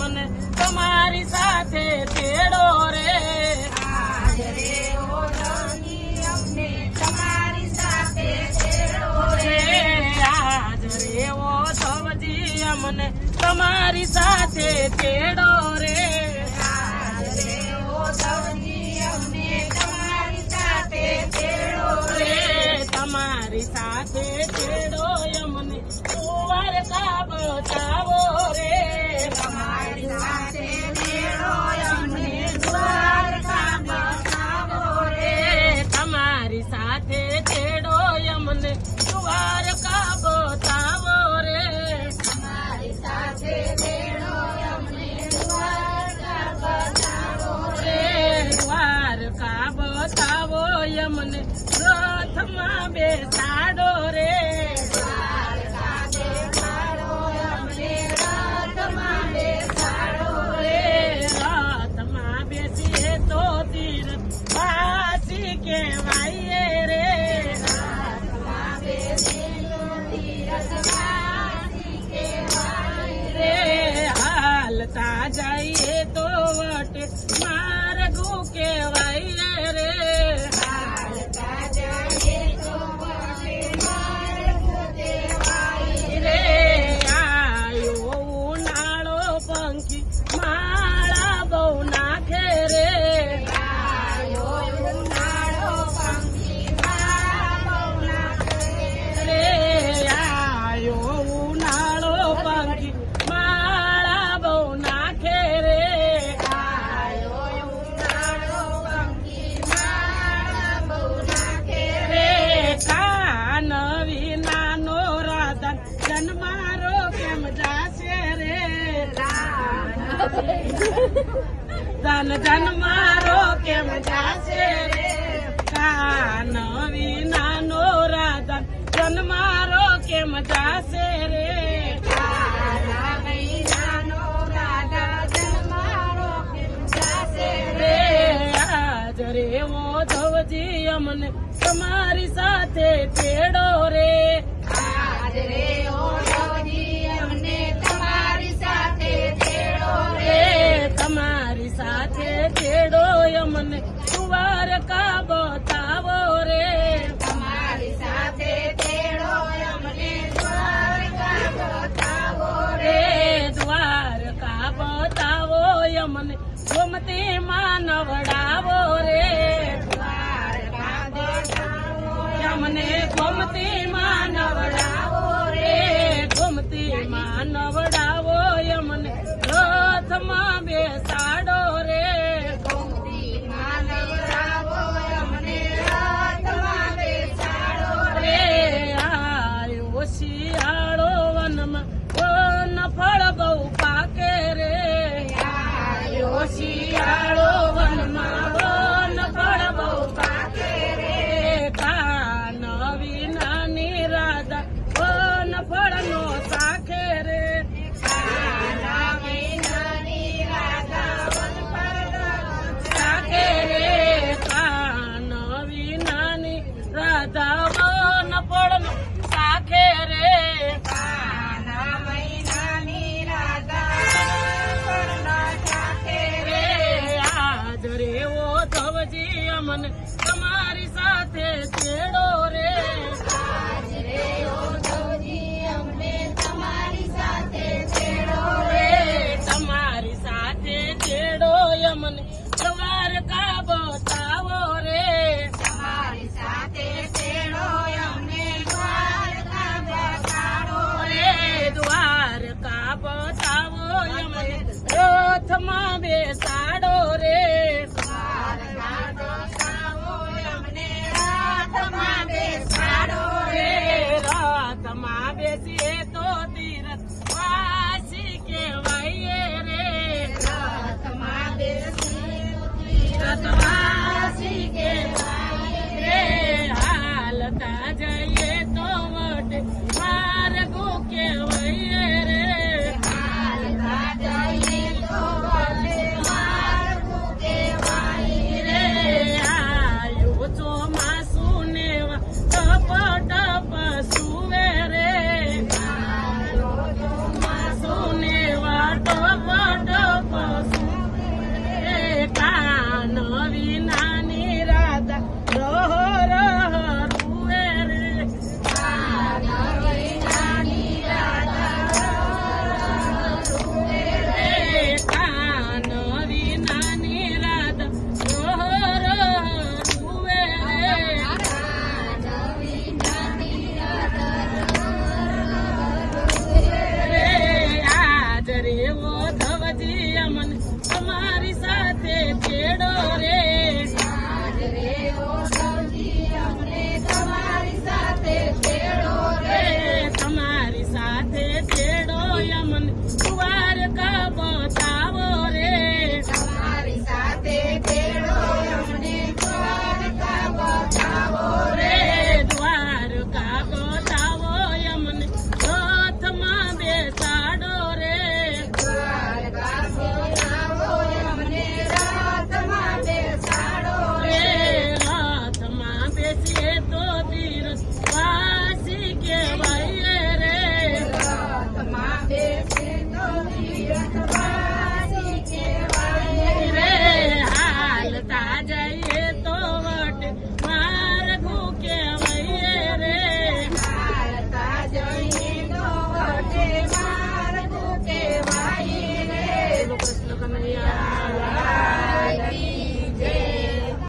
મને તમારી સાથે તેડો રે. હાજર એવો સમજી અમને તમારી સાથે તેડો રે. ધન ધન મારો કેમ જાશે રે? કાન વિના નો રાધન ધન મારો કેમ જાશે રે? રે ઓ ધવજી અમને તમારી સાથે તેડો રે. ગોમતે માનવડા